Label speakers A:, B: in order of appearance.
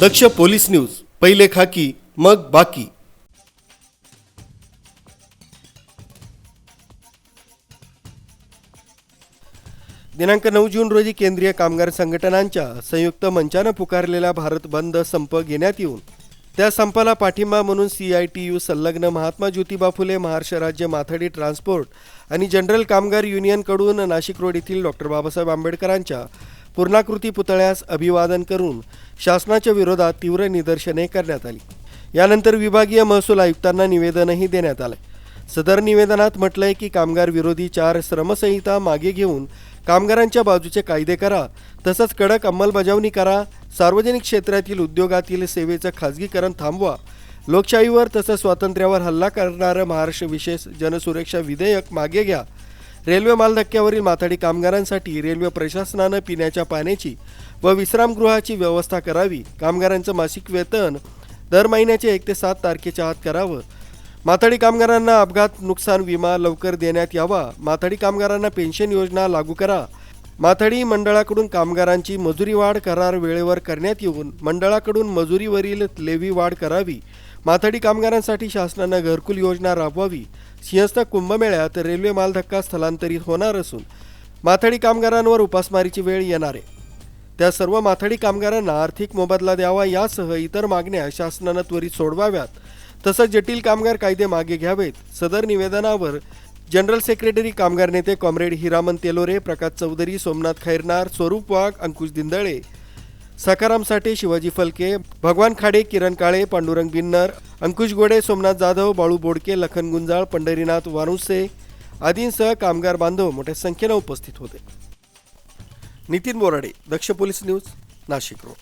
A: दक्ष police news पहिले खाकी मग बाकी. दिनांक नऊ जून रोजी केंद्रीय कामगार संघटनांच्या संयुक्त मंचानं पुकारलेला भारत बंद संप घेण्यात येऊन त्या संपाला पाठिंबा म्हणून सी आय टी यू संलग्न महात्मा ज्योतिबा फुले महाराष्ट्र राज्य माथाडी ट्रान्सपोर्ट आणि जनरल कामगार युनियनकडून नाशिक रोड येथील डॉक्टर बाबासाहेब आंबेडकरांच्या पूर्णाकृती पुतळ्यास अभिवादन करून शासनाच्या विरोधात तीव्र निदर्शने करण्यात आली. यानंतर विभागीय महसूल आयुक्तांना निवेदनही देण्यात आलं सदर निवेदनात म्हटलंय की कामगार विरोधी चार श्रमसंहिता मागे घेऊन कामगारांच्या बाजूचे कायदे करा तसंच कडक अंमलबजावणी करा सार्वजनिक क्षेत्रातील उद्योगातील सेवेचं खाजगीकरण थांबवा लोकशाहीवर तसंच स्वातंत्र्यावर हल्ला करणारं महाराष्ट्र विशेष जनसुरक्षा विधेयक मागे घ्या रेल्वे मालधक्क्यावरील माथाडी कामगारांसाठी रेल्वे प्रशासनानं पिण्याच्या पाण्याची व विश्रामगृहाची व्यवस्था करावी कामगारांचं मासिक वेतन दर महिन्याचे एक ते सात तारखेच्या आत करावं. माथाडी कामगारांना अपघात नुकसान विमा लवकर देण्यात यावा. माथाडी कामगारांना पेन्शन योजना लागू करा. माथाडी मंडळाकडून कामगारांची मजुरी वाढ करार वेळेवर करण्यात येऊन मंडळाकडून मजुरीवरील लेवी वाढ करावी. माथाडी कामगारांसाठी शासनानं घरकुल योजना राबवावी. सिंहस्थ कुंभमेळ्यात रेल्वे मालधक्का स्थलांतरित होणार असून माथाडी कामगारांवर उपासमारीची वेळ येणार आहे. त्या सर्व माथाडी कामगारांना आर्थिक मोबदला द्यावा यासह इतर मागण्या शासनानं त्वरित सोडवाव्यात. तसंच जटिल कामगार कायदे मागे घ्यावेत. सदर निवेदनावर जनरल सेक्रेटरी कामगार नेते कॉम्रेड हिरामन तेलोरे प्रकाश चौधरी सोमनाथ खैरनार स्वरूप वाघ अंकुश दिंदळे सखाराम साठे शिवाजी फलके भगवान खाडे किरण काळे पांडुरंग बिन्नर अंकुश गोडे सोमनाथ जाधव बाळू बोडके लखन गुंजाळ पंढरीनाथ वारुसे आदींसह कामगार बांधव मोठ्या संख्येनं उपस्थित होते. Nitin Borade Daksh police news Nashik road.